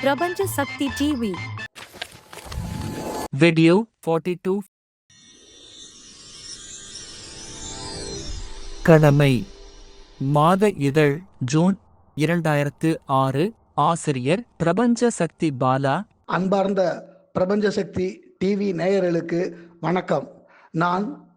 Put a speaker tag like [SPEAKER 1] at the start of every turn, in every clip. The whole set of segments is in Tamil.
[SPEAKER 1] பிரபஞ்ச சக்தி டிவி
[SPEAKER 2] Video 42 கடமை. மாத இதழ் ஜூன் இரண்டாயிரத்து ஆறு. ஆசிரியர் பிரபஞ்ச சக்தி பாலா.
[SPEAKER 3] அன்பார்ந்த பிரபஞ்ச சக்தி டிவி நேயர்களுக்கு வணக்கம். நான்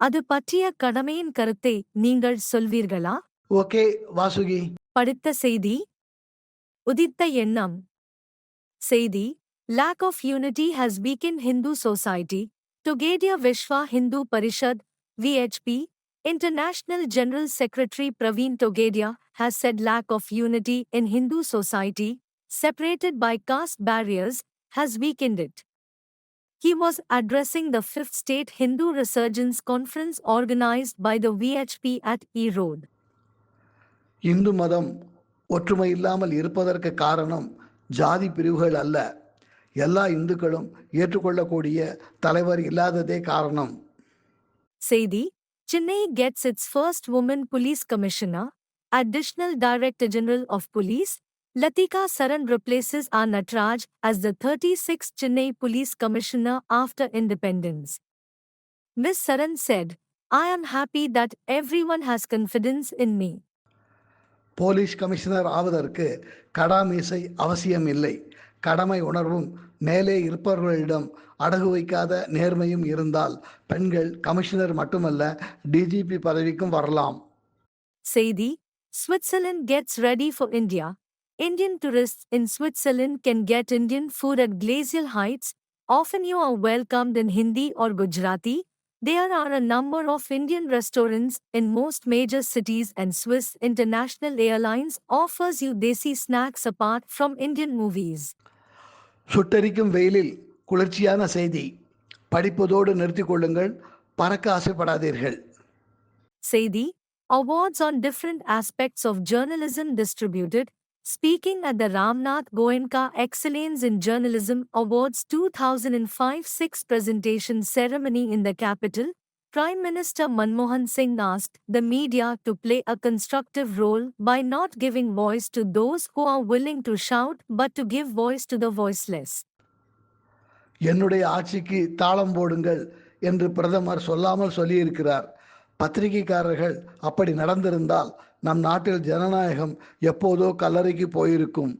[SPEAKER 1] அது பற்றிய கடமையின் கருத்தை நீங்கள் சொல்வீர்களா
[SPEAKER 3] ஓகே வாசுகி
[SPEAKER 1] படித்த செய்தி உதித்த எண்ணம் செய்தி lack of unity has weakened Hindu society. Togedia Vishwa Hindu Parishad, VHP, International General Secretary Praveen Togedia has said lack of unity in Hindu society, separated by caste barriers, has weakened it. He was addressing the Fifth State Hindu Resurgence Conference organized by the VHP at E Road.
[SPEAKER 3] Hindu மதம் ஒற்றுமை இல்லாமல் இருப்பதற்கு காரணம் ஜாதி பிரிவுகள் அல்ல எல்லா இந்துக்களும் ஏற்றுக்கொள்ளக்கூடிய தலைவர் இல்லாததே காரணம்
[SPEAKER 1] Seidi, Chennai gets its first woman police commissioner, additional director general of police. Latika Saran replaces R. Natraj as the 36th Chennai police commissioner after independence. Ms. Saran said, I am happy that everyone has confidence in me.
[SPEAKER 3] Police commissioner ஆவதற்கு கடாமீசை அவசியம் இல்லை கடமை உணர்வும் மேலே இருப்பவர்களிடம் அடகு வைக்காத நேர்மையும் இருந்தால் பெண்கள் கமிஷனர் மட்டுமல்ல டிஜிபி பதவிக்கும் வரலாம்
[SPEAKER 1] Seidi, Switzerland gets ready for India. Indian tourists in Switzerland can get Indian food at Glacial Heights. Often you are welcomed in Hindi or Gujarati. There are a number of Indian restaurants in most major cities and Swiss International Airlines offers you desi snacks apart from Indian movies.
[SPEAKER 3] சுட்டெரிக்கும் வெயிலில் குளிர்ச்சியான செய்தி படிப்பதோடு நிறுத்திக் கொள்ளுங்கள் பறக்க ஆசைப்படாதீர்கள்
[SPEAKER 1] Seidi, awards on different aspects of journalism distributed. Speaking at the Ramnath Goenka Excellence in Journalism Awards 2005 6 presentation ceremony in the capital, Prime Minister Manmohan Singh asked the media to play a constructive role by not giving voice to those who are willing to shout but to give voice to the voiceless.
[SPEAKER 3] என்னுடைய ஆட்சிக்கு தாளம் போடுங்கள் என்று பிரதமர் சொல்லாமல் சொல்லியிருக்கிறார் பத்திரிகைக்காரர்கள் அப்படி நடந்திருந்தால் நம் நாட்டில் ஜனநாயகம் எப்போதோ கல்லறைக்கு போயிருக்கும்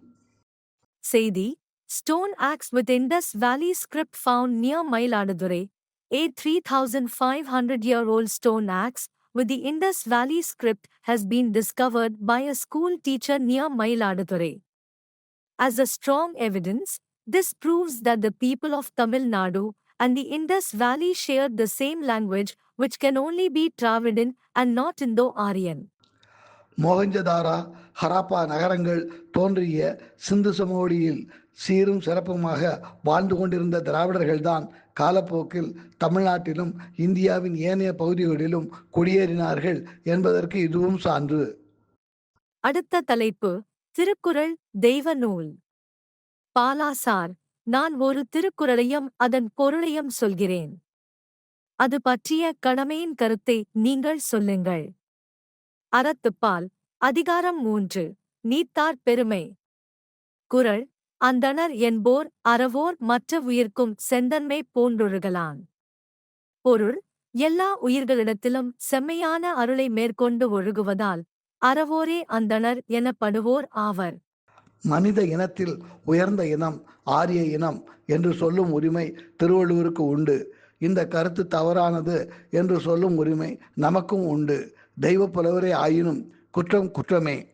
[SPEAKER 1] Seidi, stone axe with Indus Valley script found near Mailadadure. A 3,500 year old stone axe with the Indus Valley script has been discovered by a school teacher near Mailadadure. As a strong evidence, this proves that the people of Tamil Nadu and the Indus Valley shared the same language, which can only be Dravidian and not Indo Aryan.
[SPEAKER 3] மோகஞ்சதாரா Harappa நகரங்கள் தோன்றிய சிந்து சமவெளியில் சீரும் சிறப்புமாக வாழ்ந்து கொண்டிருந்த திராவிடர்கள்தான் காலப்போக்கில் தமிழ்நாட்டிலும் இந்தியாவின் ஏனைய பகுதிகளிலும் குடியேறினார்கள் என்பதற்கு இதுவும் சான்று.
[SPEAKER 1] அடுத்த தலைப்பு திருக்குறள் தெய்வ நூல். பாலாசார் நான் ஒரு திருக்குறளையும் அதன் பொருளையும் சொல்கிறேன். அது பற்றிய கடமையின் கருத்தை நீங்கள் சொல்லுங்கள். அறத்துப்பால் அதிகாரம் மூன்று நீத்தார் பெருமை. குறள் அந்தணர் என்போர் அறவோர் மற்ற உயிர்க்கும் செந்தன்மை போன்றொழுகலான் பொருள் எல்லா உயிர்களிடத்திலும் செம்மையான அருளை மேற்கொண்டு ஒழுகுவதால் அறவோரே அந்தணர் எனப்படுவோர் ஆவர்.
[SPEAKER 3] மனித இனத்தில் உயர்ந்த இனம் ஆரிய இனம் என்று சொல்லும் உரிமை திருவள்ளுவருக்கு உண்டு. இந்த கருத்து தவறானது என்று சொல்லும் உரிமை நமக்கும் உண்டு. தெய்வ புலவரே ஆயினும் குற்றம் குற்றமே.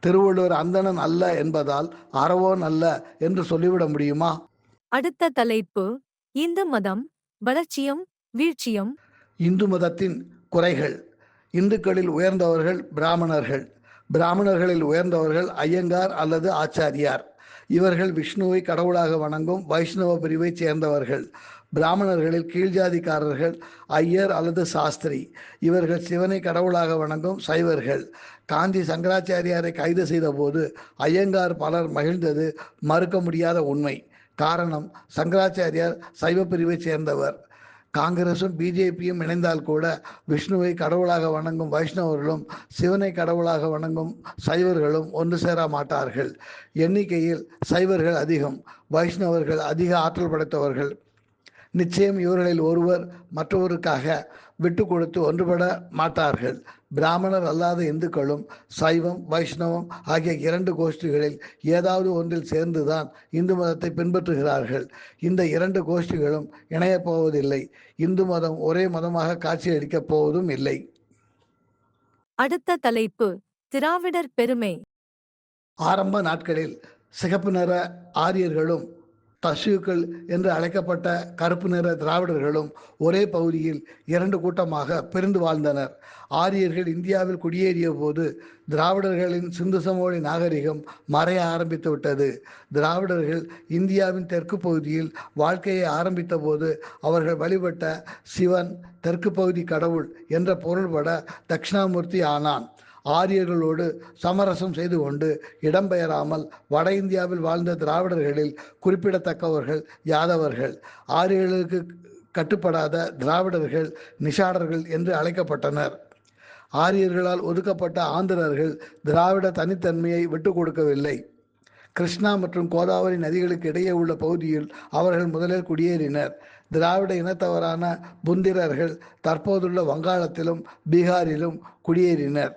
[SPEAKER 3] திருவள்ளுவர் அந்தணன் அல்ல என்பதால் அறவோன் அல்ல என்று சொல்லிவிட முடியுமா?
[SPEAKER 1] அடுத்த தலைப்பு இந்து மதம் வளர்ச்சியும் வீழ்ச்சியும்.
[SPEAKER 3] இந்து மதத்தின் குறைகள். இந்துக்களில் உயர்ந்தவர்கள் பிராமணர்கள். பிராமணர்களில் உயர்ந்தவர்கள் ஐயங்கார் அல்லது ஆச்சாரியார். இவர்கள் விஷ்ணுவை கடவுளாக வணங்கும் வைஷ்ணவ பிரிவைச் சேர்ந்தவர்கள். பிராமணர்களில் கீழ்ஜாதிக்காரர்கள் ஐயர் அல்லது சாஸ்திரி. இவர்கள் சிவனை கடவுளாக வணங்கும் சைவர்கள். காந்தி சங்கராச்சாரியாரை கைது செய்தபோது ஐயங்கார் பலர் மகிழ்ந்தது மறுக்க முடியாத உண்மை. காரணம் சங்கராச்சாரியார் சைவ பிரிவைச் சேர்ந்தவர். காங்கிரசும் பிஜேபியும் இணைந்தால் கூட விஷ்ணுவை கடவுளாக வணங்கும் வைஷ்ணவர்களும் சிவனை கடவுளாக வணங்கும் சைவர்களும் ஒன்று சேர மாட்டார்கள். எண்ணிக்கையில் சைவர்கள் அதிகம் வைஷ்ணவர்கள் அதிக ஆற்றல் படைத்தவர்கள். நிச்சயம் இவர்களில் ஒருவர் மற்றவருக்காக விட்டு கொடுத்து ஒன்றுபட மாட்டார்கள். பிராமணர் அல்லாத இந்துக்களும் சைவம் வைஷ்ணவம் ஆகிய இரண்டு கோஷ்டிகளில் ஏதாவது ஒன்றில் சேர்ந்துதான் இந்து மதத்தை பின்பற்றுகிறார்கள். இந்த இரண்டு கோஷ்டிகளும் இணையப் போவதில்லை. இந்து மதம் ஒரே மதமாக காட்சியளிக்கப் போவதும் இல்லை.
[SPEAKER 1] அடுத்த தலைப்பு திராவிடர் பெருமை.
[SPEAKER 3] ஆரம்ப நாட்களில் சிகப்பு நிற ஆரியர்களும் தஷுக்கள் என்று அழைக்கப்பட்ட கருப்பு நிற திராவிடர்களும் ஒரே பகுதியில் இரண்டு கூட்டமாக பிரிந்து வாழ்ந்தனர். ஆரியர்கள் இந்தியாவில் குடியேறிய போது திராவிடர்களின் சிந்து சமவெளி நாகரிகம் மறைய ஆரம்பித்து விட்டது. திராவிடர்கள் இந்தியாவின் தெற்கு பகுதியில் வாழ்க்கையை ஆரம்பித்த போது அவர்கள் வழிபட்ட சிவன் தெற்கு பகுதி கடவுள் என்ற பொருள்பட தட்சிணாமூர்த்தி ஆனான். ஆரியர்களோடு சமரசம் செய்து கொண்டு இடம்பெயராமல் வட இந்தியாவில் வாழ்ந்த திராவிடர்களில் குறிப்பிடத்தக்கவர்கள் யாதவர்கள். ஆரியர்களுக்கு கட்டுப்படாத திராவிடர்கள் நிஷாடர்கள் என்று அழைக்கப்பட்டனர். ஆரியர்களால் ஒதுக்கப்பட்ட ஆந்திரர்கள் திராவிட தனித்தன்மையை விட்டு கொடுக்கவில்லை. கிருஷ்ணா மற்றும் கோதாவரி நதிகளுக்கு இடையே உள்ள பகுதியில் அவர்கள் முதலில் குடியேறினர். திராவிட இனத்தவரான புந்திரர்கள் தற்போதுள்ள வங்காளத்திலும் பீகாரிலும் குடியேறினர்.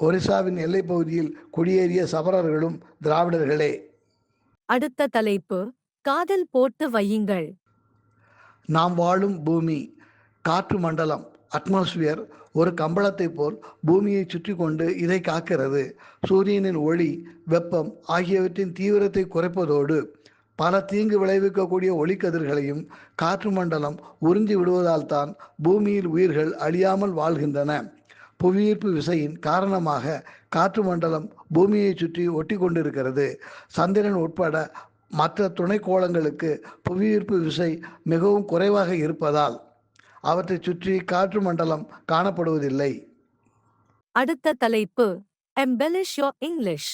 [SPEAKER 3] ஒரிசாவின் எல்லைப் பகுதியில் குடியேறிய சபரர்களும் திராவிடர்களே.
[SPEAKER 1] அடுத்த தலைப்பு காதல் போட்டு வையுங்கள்.
[SPEAKER 3] நாம் வாழும் பூமி காற்று மண்டலம் அட்மாஸ்பியர் ஒரு கம்பளத்தை போல் பூமியை சுற்றி கொண்டு இதை காக்கிறது. சூரியனின் ஒளி வெப்பம் ஆகியவற்றின் தீவிரத்தை குறைப்பதோடு பல தீங்கு விளைவிக்கக்கூடிய ஒளிக்கதிர்களையும் காற்று மண்டலம் உறிஞ்சி விடுவதால் தான் பூமியில் உயிர்கள் அழியாமல் வாழ்கின்றன. புவியீர்ப்பு விசையின் காரணமாக காற்று மண்டலம் பூமியை சுற்றி ஒட்டி கொண்டிருக்கிறது சந்திரன் உட்பட மற்ற துணைக்கோளங்களுக்கு புவியீர்ப்பு விசை மிகவும் குறைவாக இருப்பதால் அவற்றை சுற்றி காற்று மண்டலம் காணப்படுவதில்லை
[SPEAKER 1] அடுத்த தலைப்பு embellish your English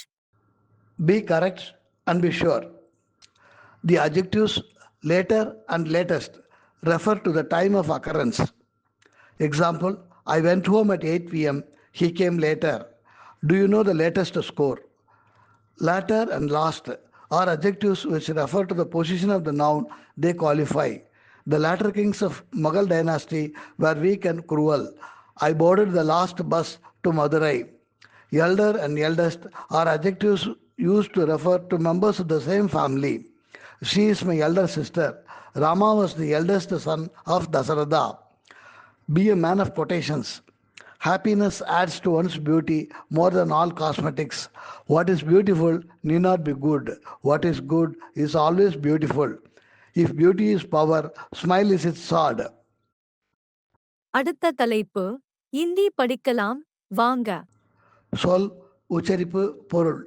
[SPEAKER 3] Be correct and be sure. The adjectives later and latest refer to the time of occurrence. Example, I went home at 8 pm, he came later. Do you know the latest score? Latter and last are adjectives which refer to the position of the noun they qualify. The latter kings of Mughal dynasty were weak and cruel. I boarded the last bus to Madurai. Elder and eldest are adjectives used to refer to members of the same family. She is my elder sister. Rama was the eldest son of Dasaratha. Be a man of quotations. Happiness adds to one's beauty more than all cosmetics. What is beautiful need not be good. What is good is always beautiful. If beauty is power, smile is its sword.
[SPEAKER 1] அடுத்த தலைப்பு இந்தி படிக்கலாம் வாங்க
[SPEAKER 3] சொல் உச்சரிப்பு பொருள்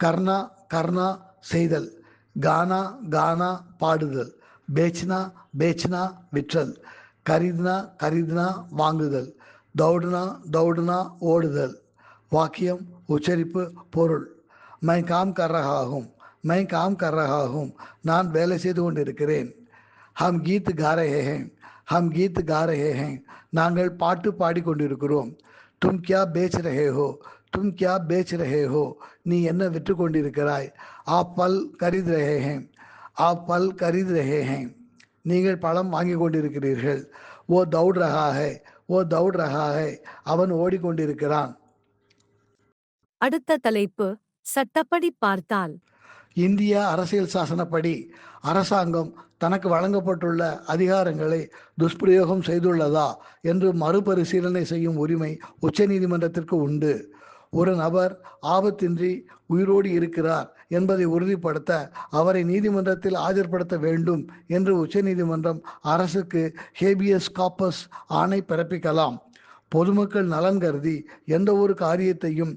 [SPEAKER 3] கர்ணா கர்ணா செய்தல் கானா கானா பாடுதல் பேச்னா பேச்னா விற்றல் கரிதுனா கரிதுனா வாங்குதல் தௌடுனா தௌடுனா ஓடுதல். வாக்கியம் உச்சரிப்பு பொருள். மை காம் கர்ரகாகும் மை காம் கர்ரகாகும் நான் வேலை செய்து கொண்டிருக்கிறேன். ஹம் கீத் காரஹேஹேன் ஹேன் ஹம் கீத் காரஹேஹேன் நாங்கள் பாட்டு பாடிக்கொண்டிருக்கிறோம் தும் கியா பேச் ரஹே ஹோ தும் கியா பேச் ரஹே ஹோ நீ என்ன விற்று கொண்டிருக்கிறாய்? ஆ பல் கரித் ரஹேஹேன் ஆ பல் கரித் ரஹேஹேன். நீங்கள் பழம் வாங்கி கொண்டிருக்கிறீர்கள். ஓ தௌட் ஹை ஓ தௌட் ஹை அவன் ஓடிக்கொண்டிருக்கிறான்.
[SPEAKER 1] அடுத்த தலைப்பு சட்டப்படி பார்த்தால்.
[SPEAKER 3] இந்திய அரசியல் சாசனப்படி அரசாங்கம் தனக்கு வழங்கப்பட்டுள்ள அதிகாரங்களை துஷ்பிரயோகம் செய்துள்ளதா என்று மறுபரிசீலனை செய்யும் உரிமை உச்சநீதிமன்றத்திற்கு உண்டு. ஒரு நபர் ஆபத்தின்றி உயிரோடு இருக்கிறார். என்பதை உறுதிப்படுத்த அவரை நீதிமன்றத்தில் ஆஜர்படுத்த வேண்டும் என்று உச்சநீதிமன்றம் அரசுக்கு ஹேபியஸ் காப்பஸ் ஆணை பிறப்பிக்கலாம். பொதுமக்கள் நலன் கருதி எந்த ஒரு காரியத்தையும்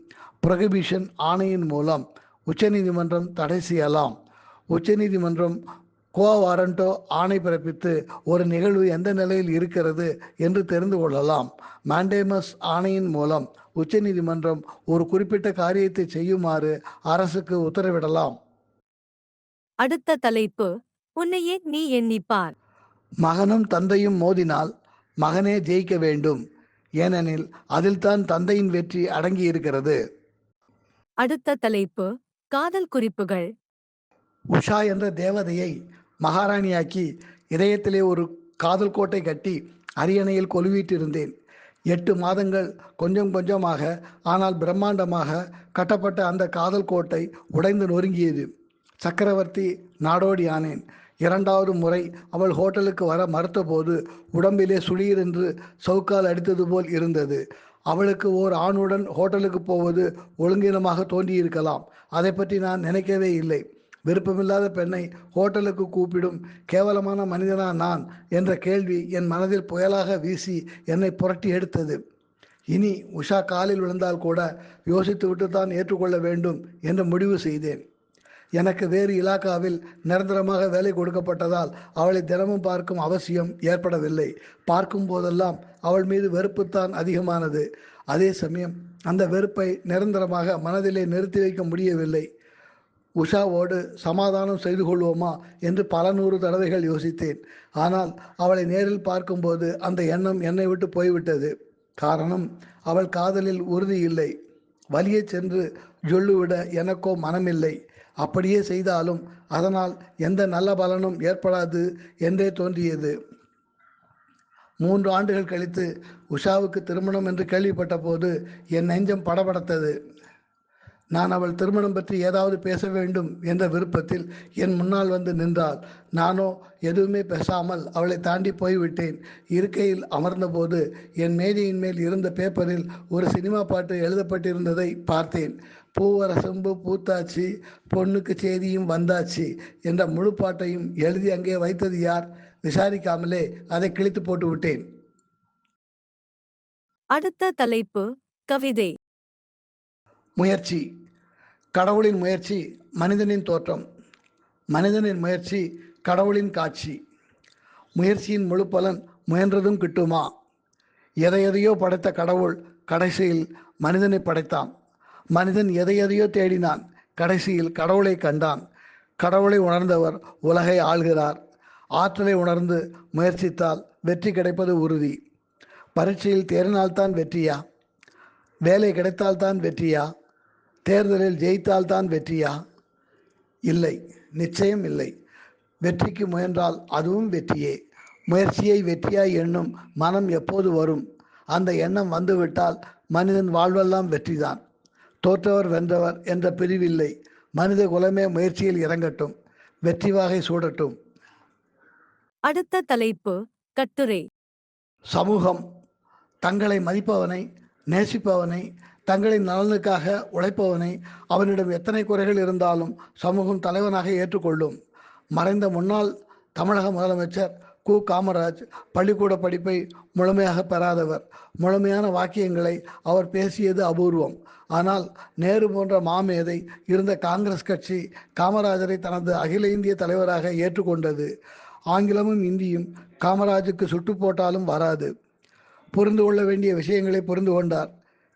[SPEAKER 3] பிரகபிஷன் ஆணையின் மூலம் உச்சநீதிமன்றம் தடை செய்யலாம். உச்சநீதிமன்றம் கோ வாரண்டோ ஆணை பிறப்பித்து ஒரு நிகழ்வு எந்த நிலையில் இருக்கிறது என்று தெரிந்து கொள்ளலாம். மாண்டேமஸ் ஆணையின் மூலம் உச்சநீதிமன்றம் ஒரு குறிப்பிட்ட காரியத்தை செய்யுமாறு அரசுக்கு உத்தரவிடலாம்.
[SPEAKER 1] அடுத்த தலைப்பு உன்னையே நீ எண்ணிப்பார்.
[SPEAKER 3] மகனும் தந்தையும் மோதினால் மகனே ஜெயிக்க வேண்டும். ஏனெனில் அதில்தான் தந்தையின் வெற்றி அடங்கி இருக்கிறது
[SPEAKER 1] அடுத்த தலைப்பு காதல் குறிப்புகள்.
[SPEAKER 3] உஷா என்ற தேவதையை மகாராணியாக்கி இதயத்திலே ஒரு காதல் கோட்டை கட்டி அரியணையில் கொலுவீட்டிருந்தேன் எட்டு மாதங்கள் கொஞ்சம் கொஞ்சமாக ஆனால் பிரம்மாண்டமாக கட்டப்பட்ட அந்த காதல் கோட்டை உடைந்து நொறுங்கியது. சக்கரவர்த்தி நாடோடி ஆனேன். இரண்டாவது முறை அவள் ஹோட்டலுக்கு வர மறுத்தபோது உடம்பிலே சுளீர் என்று சவுக்கால் அடித்தது போல் இருந்தது. அவளுக்கு ஓர் ஆணுடன் ஹோட்டலுக்கு போவது ஒழுங்கீனமாக தோன்றியிருக்கலாம். அதை பற்றி நான் நினைக்கவே இல்லை. விருப்பமில்லாத பெண்ணை ஹோட்டலுக்கு கூப்பிடும் கேவலமான மனிதனா நான் என்ற கேள்வி என் மனதில் புயலாக வீசி என்னை புரட்டி எடுத்தது. இனி உஷா காலில் விழுந்தால் கூட யோசித்துவிட்டு தான் ஏற்றுக்கொள்ள வேண்டும் என்று முடிவு செய்தேன். எனக்கு வேறு இலாக்காவில் நிரந்தரமாக வேலை கொடுக்கப்பட்டதால் அவளை தினமும் பார்க்கும் அவசியம் ஏற்படவில்லை. பார்க்கும் போதெல்லாம் அவள் மீது வெறுப்புத்தான் அதிகமானது. அதே சமயம் அந்த வெறுப்பை நிரந்தரமாக மனதிலே நிறுத்தி வைக்க முடியவில்லை. உஷாவோடு சமாதானம் செய்து கொள்வோமா என்று பல நூறு தடவைகள் யோசித்தேன். ஆனால் அவளை நேரில் பார்க்கும்போது அந்த எண்ணம் என்னை விட்டு போய்விட்டது. காரணம் அவள் காதலில் உறுதி இல்லை. வலியை சென்று ஜொல்லுவிட எனக்கோ மனமில்லை. அப்படியே செய்தாலும் அதனால் எந்த நல்ல பலனும் ஏற்படாது என்றே தோன்றியது. மூன்று ஆண்டுகள் கழித்து உஷாவுக்கு திருமணம் என்று கேள்விப்பட்ட போது என் நெஞ்சம் படபடத்தது. நான் அவள் திருமணம் பற்றி ஏதாவது பேச வேண்டும் என்ற விருப்பத்தில் என் முன்னால் வந்து நின்றாள். நானோ எதுவுமே பேசாமல் அவளை தாண்டி போய்விட்டேன். இருக்கையில் அமர்ந்தபோது என் மேஜையின் மேல் இருந்த பேப்பரில் ஒரு சினிமா பாட்டு எழுதப்பட்டிருந்ததை பார்த்தேன். பூவரசம்பு பூத்தாச்சு பொண்ணுக்கு செய்தியும் வந்தாச்சு என்ற முழு பாட்டையும் எழுதி அங்கே வைத்தது யார்? விசாரிக்காமலே அதை கிழித்து போட்டு விட்டேன்
[SPEAKER 1] அடுத்த தலைப்பு கவிதை.
[SPEAKER 3] முயற்சி கடவுளின் முயற்சி மனிதனின் தோற்றம். மனிதனின் முயற்சி கடவுளின் காட்சி. முயற்சியின் முழு பலன் முயன்றதும் கிட்டுமா? எதை எதையோ படைத்த கடவுள் கடைசியில் மனிதனை படைத்தான். மனிதன் எதை எதையோ தேடினான் கடைசியில் கடவுளை கண்டான். கடவுளை உணர்ந்தவர் உலகை ஆள்கிறார். ஆற்றலை உணர்ந்து முயற்சித்தால் வெற்றி கிடைப்பது உறுதி. பரீட்சையில் தேறினால்தான் வெற்றியா? வேலை கிடைத்தால்தான் வெற்றியா? தேர்தலில் ஜெயித்தால்தான் வெற்றியா? இல்லை நிச்சயம் இல்லை. வெற்றிக்கு முயன்றால் அதுவும் வெற்றியே. முயற்சியை வெற்றியாய் எண்ணும் மனம் எப்போது வரும்? அந்த எண்ணம் வந்துவிட்டால் மனிதன் வாழ்வெல்லாம் வெற்றிதான். தோற்றவர் வென்றவர் என்ற பிரிவில்லை. மனித குலமே முயற்சியில் இறங்கட்டும். வெற்றி வாகை சூடட்டும்.
[SPEAKER 1] அடுத்த தலைப்பு கட்டுரை.
[SPEAKER 3] சமூகம். தங்களை மதிப்பவனை நேசிப்பவனை தங்களின் நலனுக்காக உழைப்பவனை அவனிடம் எத்தனை குறைகள் இருந்தாலும் சமூகம் தலைவனாக ஏற்றுக்கொள்ளும். மறைந்த முன்னாள் தமிழக முதலமைச்சர் கு. காமராஜ் பள்ளிக்கூட படிப்பை முழுமையாக பெறாதவர். முழுமையான வாக்கியங்களை அவர் பேசியது அபூர்வம். ஆனால் நேரு போன்ற மாமேதை இருந்த காங்கிரஸ் கட்சி காமராஜரை தனது அகில இந்திய தலைவராக ஏற்றுக்கொண்டது. ஆங்கிலமும் இந்தியும் காமராஜுக்கு சுட்டு போட்டாலும் வராது. புரிந்து கொள்ள வேண்டிய விஷயங்களை புரிந்து கொண்டார்.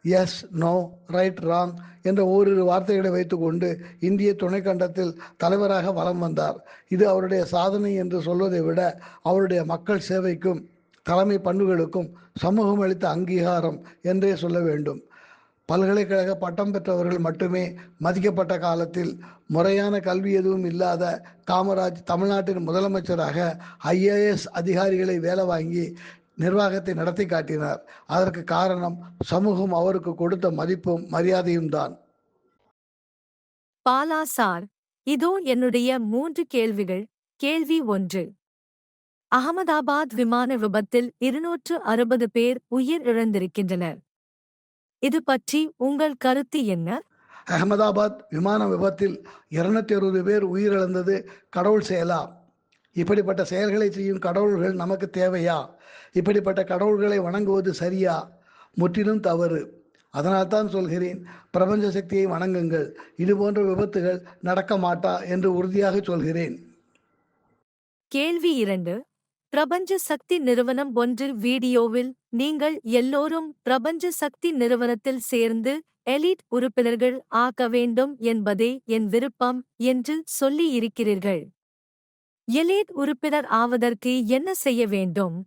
[SPEAKER 3] எஸ் நோ ரைட் ராங் என்ற ஓரிரு வார்த்தைகளை வைத்துக்கொண்டு இந்திய துணைக்கண்டத்தில் தலைவராக வலம் வந்தார். இது அவருடைய சாதனை என்று சொல்வதை விட அவருடைய மக்கள் சேவைக்கும் தலைமை பண்புகளுக்கும் சமூகம் அளித்த அங்கீகாரம் என்றே சொல்ல வேண்டும். பல்கலைக்கழக பட்டம் பெற்றவர்கள் மட்டுமே மதிக்கப்பட்ட காலத்தில் முறையான கல்வி எதுவும் இல்லாத காமராஜ் தமிழ்நாட்டின் முதலமைச்சராக ஐஏஎஸ் அதிகாரிகளை வேலை வாங்கி நிர்வாகத்தை நடத்தி காட்டினார். அதற்கு காரணம் சமூகம் அவருக்கு கொடுத்த மதிப்பும் மரியாதையும் தான்.
[SPEAKER 1] பாலா சார் இதோ என்னுடைய மூன்று கேள்விகள். கேள்வி ஒன்று. அகமதாபாத் விமான விபத்தில் இருநூற்று அறுபது பேர் உயிர் இழந்திருக்கின்றனர். இது பற்றி உங்கள் கருத்து என்ன?
[SPEAKER 3] அகமதாபாத் விமான விபத்தில் இருநூத்தி அறுபது பேர் உயிரிழந்தது கடவுள் செயலா? இப்படிப்பட்ட செயல்களை செய்யும் கடவுள்கள் நமக்கு தேவையா? இப்படிப்பட்ட கடவுள்களை வணங்குவது சரியா? முற்றிலும் தவறு. அதனால்தான் சொல்கிறேன் பிரபஞ்ச சக்தியை வணங்குங்கள். இது போன்ற விபத்துகள் நடக்க மாட்டா என்று உறுதியாக சொல்கிறேன்.
[SPEAKER 1] கேள்வி இரண்டு. பிரபஞ்ச சக்தி நிறுவனம் ஒன்று வீடியோவில் நீங்கள் எல்லோரும் பிரபஞ்ச சக்தி நிறுவனத்தில் சேர்ந்து எலிட் உறுப்பினர்கள் ஆக்க வேண்டும் என்பதே என் விருப்பம் என்று சொல்லி இருக்கிறீர்கள். எலிட் உறுப்பினர் ஆவதற்கு என்ன செய்ய வேண்டும்?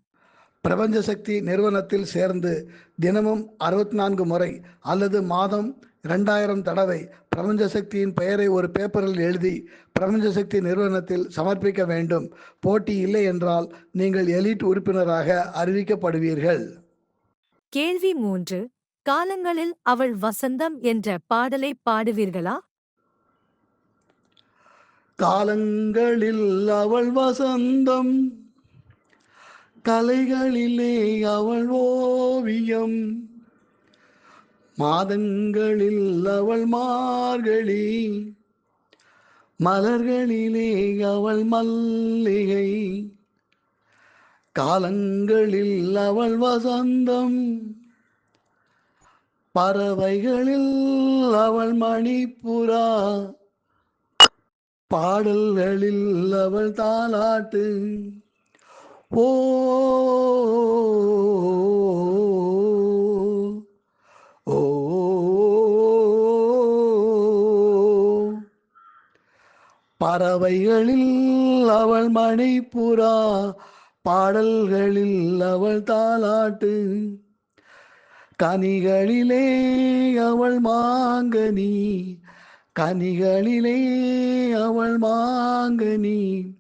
[SPEAKER 3] பிரபஞ்ச சக்தி நிறுவனத்தில் சேர்ந்து தினமும் அறுபத்தி நான்கு முறை அல்லது மாதம் ரெண்டாயிரம் தடவை பிரபஞ்ச சக்தியின் பெயரை ஒரு பேப்பரில் எழுதி பிரபஞ்ச சக்தி நிறுவனத்தில் சமர்ப்பிக்க வேண்டும். போட்டி இல்லை என்றால் நீங்கள் எலிட் உறுப்பினராக அறிவிக்கப்படுவீர்கள்.
[SPEAKER 1] கேள்வி மூன்று. காலங்களில் அவள் வசந்தம் என்ற பாடலை பாடுவீர்களா?
[SPEAKER 3] காலங்களில் அவள் வசந்தம் கலைகளிலே அவள் ஓவியம் மாதங்களில் அவள் மார்கழி மலர்களிலே அவள் மல்லிகை காலங்களில் அவள் வசந்தம் பறவைகளில் அவள் மணிப்புறா பாடல்களில் அவள் தாலாட்டு. ஓ பறவைகளில் அவள் மணிப்புறா பாடல்களில் அவள் தாலாட்டு. கனிகளிலே அவள் மாங்கனி கனிகளிலே அவள் மாங்கனி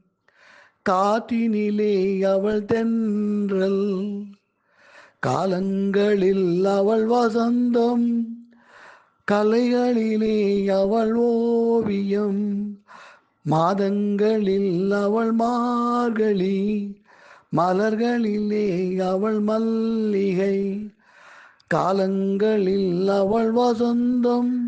[SPEAKER 3] காற்றினிலே அவள் தென்றல். காலங்களில் அவள் வசந்தம் கலைகளிலே அவள் ஓவியம். மாதங்களில் அவள் மார்கழி மலர்களிலே அவள் மல்லிகை. காலங்களில் அவள் வசந்தம்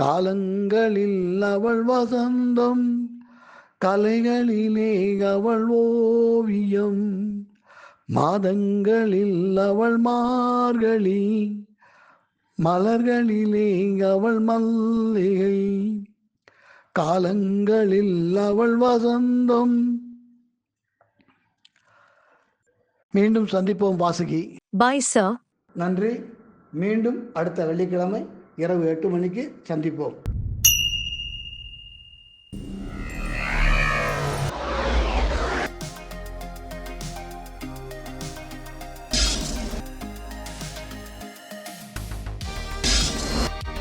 [SPEAKER 3] காலங்களில் அவள் வசந்தம் கலைகளிலே அவள் ஓவியம் மாதங்களில் அவள் மார்கழி மலர்களிலே அவள் மல்லிகை காலங்களில் அவள் வசந்தம். மீண்டும் சந்திப்போம் வாசுகி.
[SPEAKER 1] பாய் சார்
[SPEAKER 3] நன்றி. மீண்டும் அடுத்த வெள்ளிக்கிழமை இரவு எட்டு மணிக்கு சந்திப்போம்.